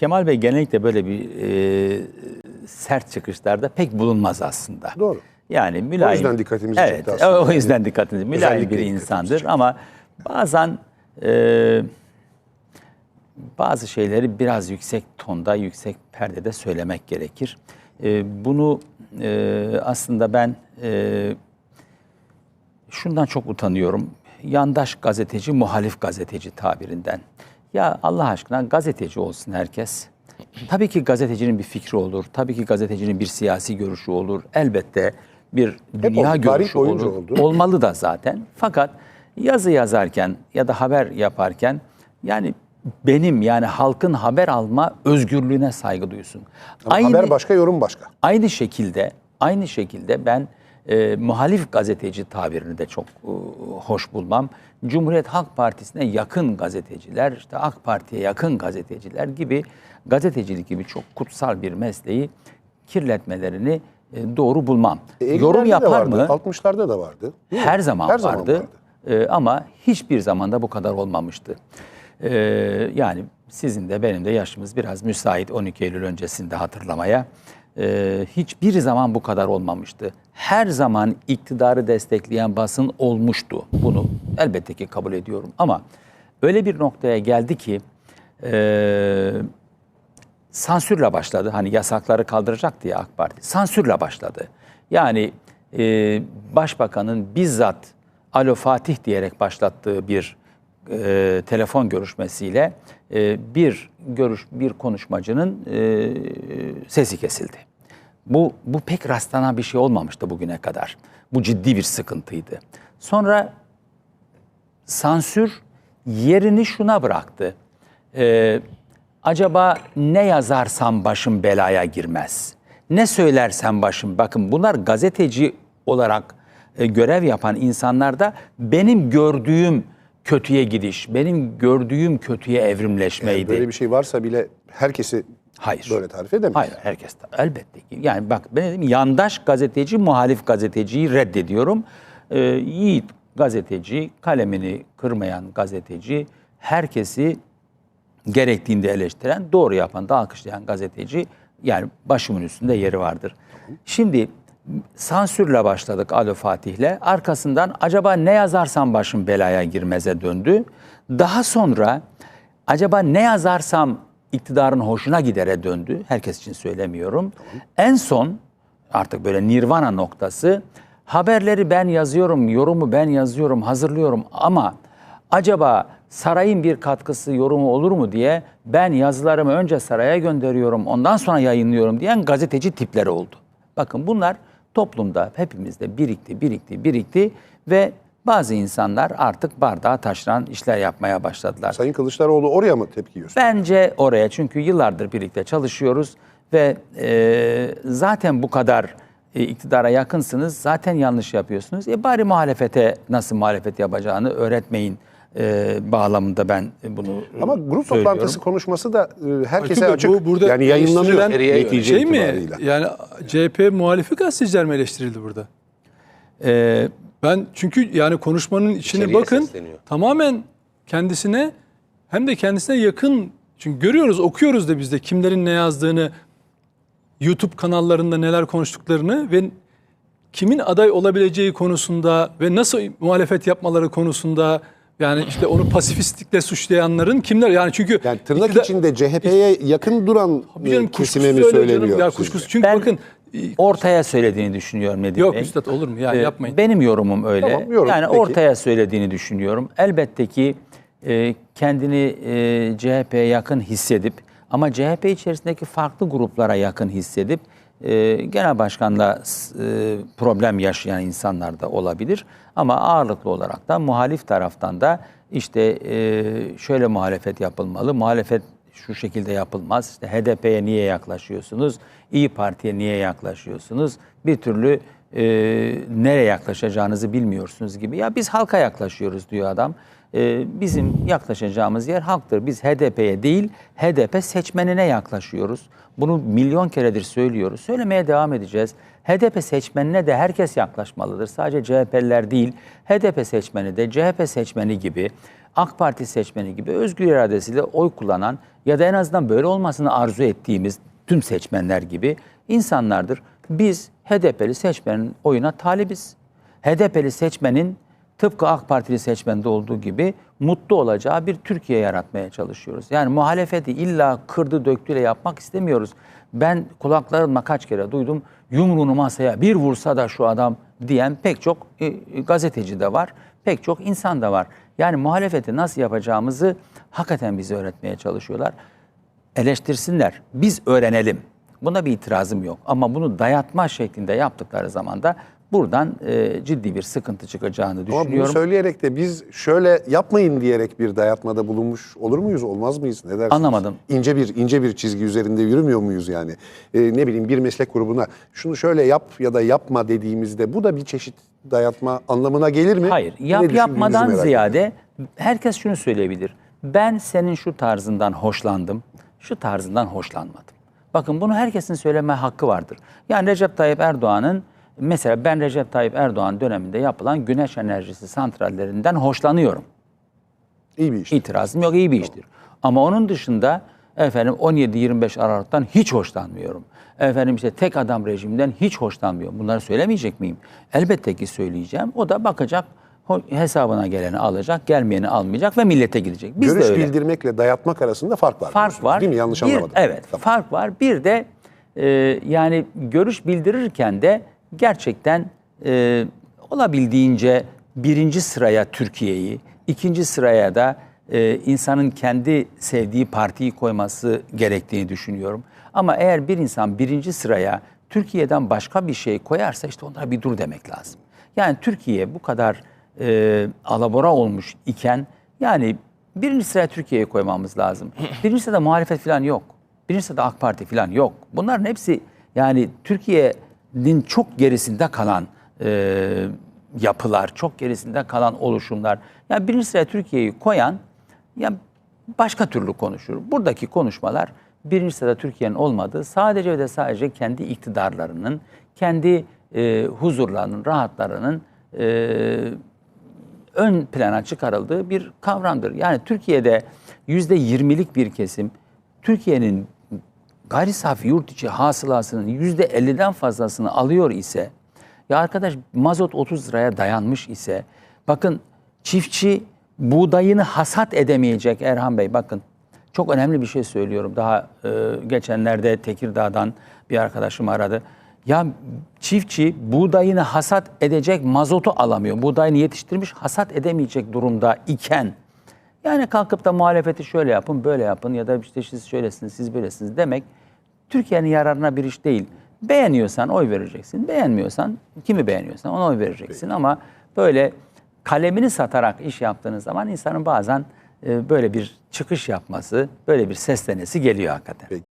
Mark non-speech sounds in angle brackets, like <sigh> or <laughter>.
Kemal Bey genellikle böyle bir e, sert çıkışlarda pek bulunmaz aslında. Doğru. Yani mülayim. yüzden dikkatimizi evet, çekti aslında. O yüzden dikkatinizi. Mülayim Özellikle bir dikkatimizi insandır çekti. ama bazen e, bazı şeyleri biraz yüksek tonda, yüksek perdede söylemek gerekir. E, bunu e, aslında ben e, şundan çok utanıyorum. Yandaş gazeteci, muhalif gazeteci tabirinden. Ya Allah aşkına gazeteci olsun herkes. Tabii ki gazetecinin bir fikri olur. Tabii ki gazetecinin bir siyasi görüşü olur. Elbette bir dünya tarih görüşü olur. oldu. Olmalı da zaten. Fakat yazı yazarken ya da haber yaparken yani benim yani halkın haber alma özgürlüğüne saygı duysun. Ama haber başka, yorum başka. Aynı şekilde, aynı şekilde ben e, muhalif gazeteci tabirini de çok e, hoş bulmam. Cumhuriyet Halk Partisi'ne yakın gazeteciler, işte AK Parti'ye yakın gazeteciler gibi gazetecilik gibi çok kutsal bir mesleği kirletmelerini e, doğru bulmam. E, Yorum 50'lerde de yapar vardı, mı? 60'larda da vardı. Her zaman Her zaman vardı. Ee, ama hiçbir zamanda bu kadar olmamıştı. Ee, yani sizin de benim de yaşımız biraz müsait 12 Eylül öncesinde hatırlamaya. Ee, hiçbir zaman bu kadar olmamıştı. Her zaman iktidarı destekleyen basın olmuştu. Bunu elbette ki kabul ediyorum. Ama öyle bir noktaya geldi ki e, sansürle başladı. Hani yasakları kaldıracaktı ya AK Parti. Sansürle başladı. Yani e, başbakanın bizzat Alo Fatih diyerek başlattığı bir e, telefon görüşmesiyle e, bir görüş bir konuşmacının e, sesi kesildi. Bu bu pek rastlanan bir şey olmamıştı bugüne kadar. Bu ciddi bir sıkıntıydı. Sonra sansür yerini şuna bıraktı. Ee, acaba ne yazarsam başım belaya girmez. Ne söylersem başım, bakın bunlar gazeteci olarak e, görev yapan insanlarda benim gördüğüm kötüye gidiş, benim gördüğüm kötüye evrimleşmeydi. Böyle bir şey varsa bile herkesi Hayır. böyle tarif edemeyiz. Hayır herkes de elbette ki. Yani bak ben dedim yandaş gazeteci, muhalif gazeteciyi reddediyorum. Ee, yiğit gazeteci, kalemini kırmayan gazeteci, herkesi gerektiğinde eleştiren, doğru yapan da alkışlayan gazeteci yani başımın üstünde yeri vardır. Şimdi sansürle başladık Alo Fatih'le. Arkasından acaba ne yazarsam başım belaya girmeze döndü. Daha sonra acaba ne yazarsam iktidarın hoşuna gidere döndü. Herkes için söylemiyorum. En son artık böyle nirvana noktası haberleri ben yazıyorum, yorumu ben yazıyorum, hazırlıyorum ama acaba sarayın bir katkısı, yorumu olur mu diye ben yazılarımı önce saraya gönderiyorum, ondan sonra yayınlıyorum diyen gazeteci tipleri oldu. Bakın bunlar toplumda hepimizde birikti, birikti, birikti ve bazı insanlar artık bardağa taşıran işler yapmaya başladılar. Sayın Kılıçdaroğlu oraya mı tepki gösteriyor? Bence oraya çünkü yıllardır birlikte çalışıyoruz ve e, zaten bu kadar e, iktidara yakınsınız, zaten yanlış yapıyorsunuz. E bari muhalefete nasıl muhalefet yapacağını öğretmeyin e, bağlamında ben bunu Ama grup söylüyorum. toplantısı konuşması da e, herkese Çünkü açık. bu burada yani yayınlanıyor netice şey mi? Yani CHP muhalifi gazeteciler mi eleştirildi burada? E, Ben çünkü yani konuşmanın içine İçeriye bakın sesleniyor. tamamen kendisine hem de kendisine yakın çünkü görüyoruz okuyoruz da biz de kimlerin ne yazdığını YouTube kanallarında neler konuştuklarını ve kimin aday olabileceği konusunda ve nasıl muhalefet yapmaları konusunda yani işte onu pasifistlikle suçlayanların kimler yani çünkü Yani tırnak iktidar- içinde CHP'ye yakın duran e, kesime mi söylüyor canım. söyleniyor? Ya kuşkusuz çünkü Ben- bakın ortaya söylediğini düşünüyorum Nedim yok Bey. üstad olur mu ya Ee, yapmayın. Benim yorumum öyle. Tamam, yorum, yani peki. ortaya söylediğini düşünüyorum. Elbette ki e, kendini e, CHP'ye yakın hissedip ama CHP içerisindeki farklı gruplara yakın hissedip e, genel başkanla e, problem yaşayan insanlar da olabilir. Ama ağırlıklı olarak da muhalif taraftan da işte e, şöyle muhalefet yapılmalı, muhalefet şu şekilde yapılmaz. İşte HDP'ye niye yaklaşıyorsunuz? İyi Parti'ye niye yaklaşıyorsunuz? Bir türlü e, nereye yaklaşacağınızı bilmiyorsunuz gibi. Ya biz halka yaklaşıyoruz diyor adam. e, bizim yaklaşacağımız yer halktır. Biz HDP'ye değil, HDP seçmenine yaklaşıyoruz. Bunu milyon keredir söylüyoruz. Söylemeye devam edeceğiz. HDP seçmenine de herkes yaklaşmalıdır. Sadece CHP'liler değil, HDP seçmeni de CHP seçmeni gibi, AK Parti seçmeni gibi özgür iradesiyle oy kullanan ya da en azından böyle olmasını arzu ettiğimiz tüm seçmenler gibi insanlardır. Biz HDP'li seçmenin oyuna talibiz. HDP'li seçmenin tıpkı AK Partili seçmende olduğu gibi mutlu olacağı bir Türkiye yaratmaya çalışıyoruz. Yani muhalefeti illa kırdı döktüyle yapmak istemiyoruz. Ben kulaklarımla kaç kere duydum yumruğunu masaya bir vursa da şu adam diyen pek çok e, e, gazeteci de var, pek çok insan da var. Yani muhalefeti nasıl yapacağımızı hakikaten bize öğretmeye çalışıyorlar. Eleştirsinler, biz öğrenelim. Buna bir itirazım yok. Ama bunu dayatma şeklinde yaptıkları zaman da buradan e, ciddi bir sıkıntı çıkacağını Ama bunu düşünüyorum. söyleyerek de biz şöyle yapmayın diyerek bir dayatmada bulunmuş olur muyuz, olmaz mıyız? Ne dersiniz? Anlamadım. İnce bir ince bir çizgi üzerinde yürümüyor muyuz yani? Ee, ne bileyim bir meslek grubuna şunu şöyle yap ya da yapma dediğimizde bu da bir çeşit dayatma anlamına gelir mi? Hayır, yap yapmadan ziyade herkes şunu söyleyebilir. Ben senin şu tarzından hoşlandım, şu tarzından hoşlanmadım. Bakın bunu herkesin söyleme hakkı vardır. Yani Recep Tayyip Erdoğan'ın mesela ben Recep Tayyip Erdoğan döneminde yapılan güneş enerjisi santrallerinden hoşlanıyorum. İyi bir iş. İtirazım yok, iyi bir iştir. Ama onun dışında efendim 17-25 Aralık'tan hiç hoşlanmıyorum. Efendim işte tek adam rejiminden hiç hoşlanmıyorum. Bunları söylemeyecek miyim? Elbette ki söyleyeceğim. O da bakacak, hesabına geleni alacak, gelmeyeni almayacak ve millete gidecek. Biz Görüş de öyle. bildirmekle dayatmak arasında fark var. Fark var. Değil mi? Yanlış Bir- anlamadım. Evet, Tamam. fark var. Bir de e, yani görüş bildirirken de gerçekten e, olabildiğince birinci sıraya Türkiye'yi, ikinci sıraya da e, insanın kendi sevdiği partiyi koyması gerektiğini düşünüyorum. Ama eğer bir insan birinci sıraya Türkiye'den başka bir şey koyarsa işte onlara bir dur demek lazım. Yani Türkiye bu kadar e, alabora olmuş iken yani birinci sıraya Türkiye'yi koymamız lazım. <laughs> Birinci sırada muhalefet falan yok. Birinci sırada AK Parti falan yok. Bunların hepsi yani Türkiye'nin çok gerisinde kalan e, yapılar, çok gerisinde kalan oluşumlar. Yani birinci sıraya Türkiye'yi koyan ya başka türlü konuşur. Buradaki konuşmalar birinci sırada Türkiye'nin olmadığı sadece ve de sadece kendi iktidarlarının, kendi e, huzurlarının, rahatlarının e, ön plana çıkarıldığı bir kavramdır. Yani Türkiye'de yüzde yirmilik bir kesim Türkiye'nin gayri safi yurt içi hasılasının yüzde elliden fazlasını alıyor ise ya arkadaş mazot 30 liraya dayanmış ise bakın çiftçi buğdayını hasat edemeyecek Erhan Bey bakın çok önemli bir şey söylüyorum. Daha e, geçenlerde Tekirdağ'dan bir arkadaşım aradı. Ya çiftçi buğdayını hasat edecek mazotu alamıyor. Buğdayını yetiştirmiş hasat edemeyecek durumda iken yani kalkıp da muhalefeti şöyle yapın, böyle yapın ya da işte siz şöylesiniz, siz böylesiniz demek Türkiye'nin yararına bir iş değil. Beğeniyorsan oy vereceksin, beğenmiyorsan kimi beğeniyorsan ona oy vereceksin ama böyle kalemini satarak iş yaptığınız zaman insanın bazen e, böyle bir çıkış yapması, böyle bir seslenesi geliyor hakikaten. Peki.